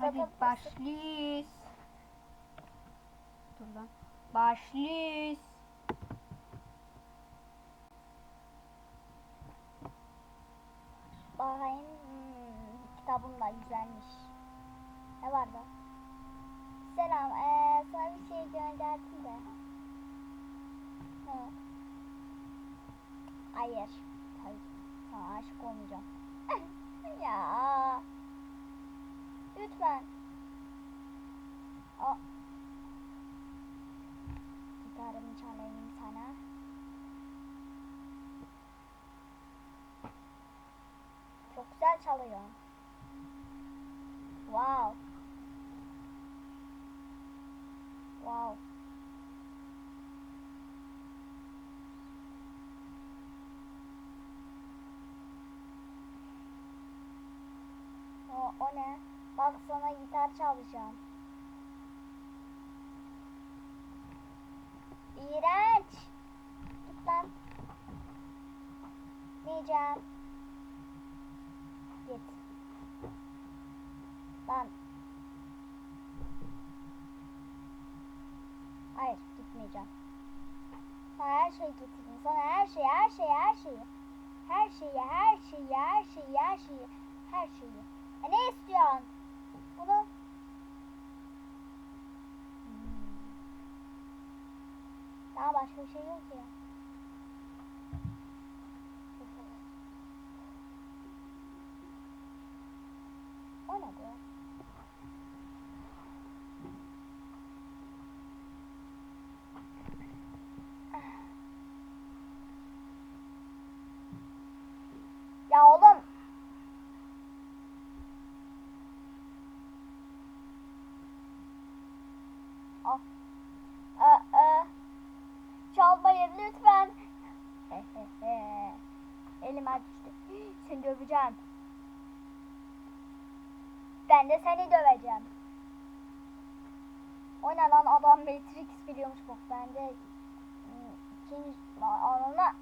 Hadi başlıyoruz. Dur lan. Başlıyoruz. Bakayım. Hmm, kitabım da güzelmiş. Ne vardı? Selam. Ee, sana bir şey gönderdim de. Hayır. Hayır. Sana aşık olmayacağım. ya. Lütfen. Aa. Gitarımı çalayım sana. Çok güzel çalıyor. Wow. Wow. O, o ne? Bak sana gitar çalacağım. İğrenç. Git lan. Diyeceğim. Git. Lan. Hayır gitmeyeceğim. Sana her şeyi getirdim. Sana her şeyi, her şeyi, her şeyi. Her şeyi, her şeyi, her şeyi, her şeyi, her şeyi. E ne istiyorsun? Bunu. Hmm. Daha başka bir şey yok ya. O ne bu? Ya oğlum. Al. Aa, aa. Çalmayın lütfen. Elime düştü. Seni döveceğim. Ben de seni döveceğim. O ne lan? Adam Matrix biliyormuş bak. Ben de hmm, ikinci anına.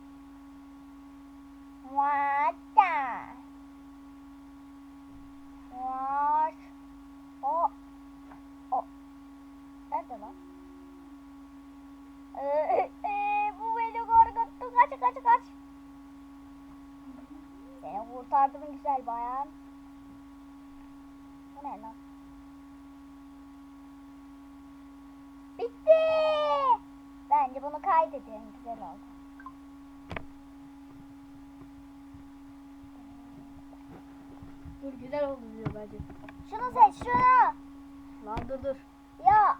What the? What? O O. Nerede lan? Ee, ee, bu beni korkuttu kaç kaç kaç. Seni kurtardım güzel bayan ne lan? Bitti. Bence bunu kaydedin. Güzel oldu. Dur güzel oldu diyor bence. Şunu seç şunu. Lan dur dur. Ya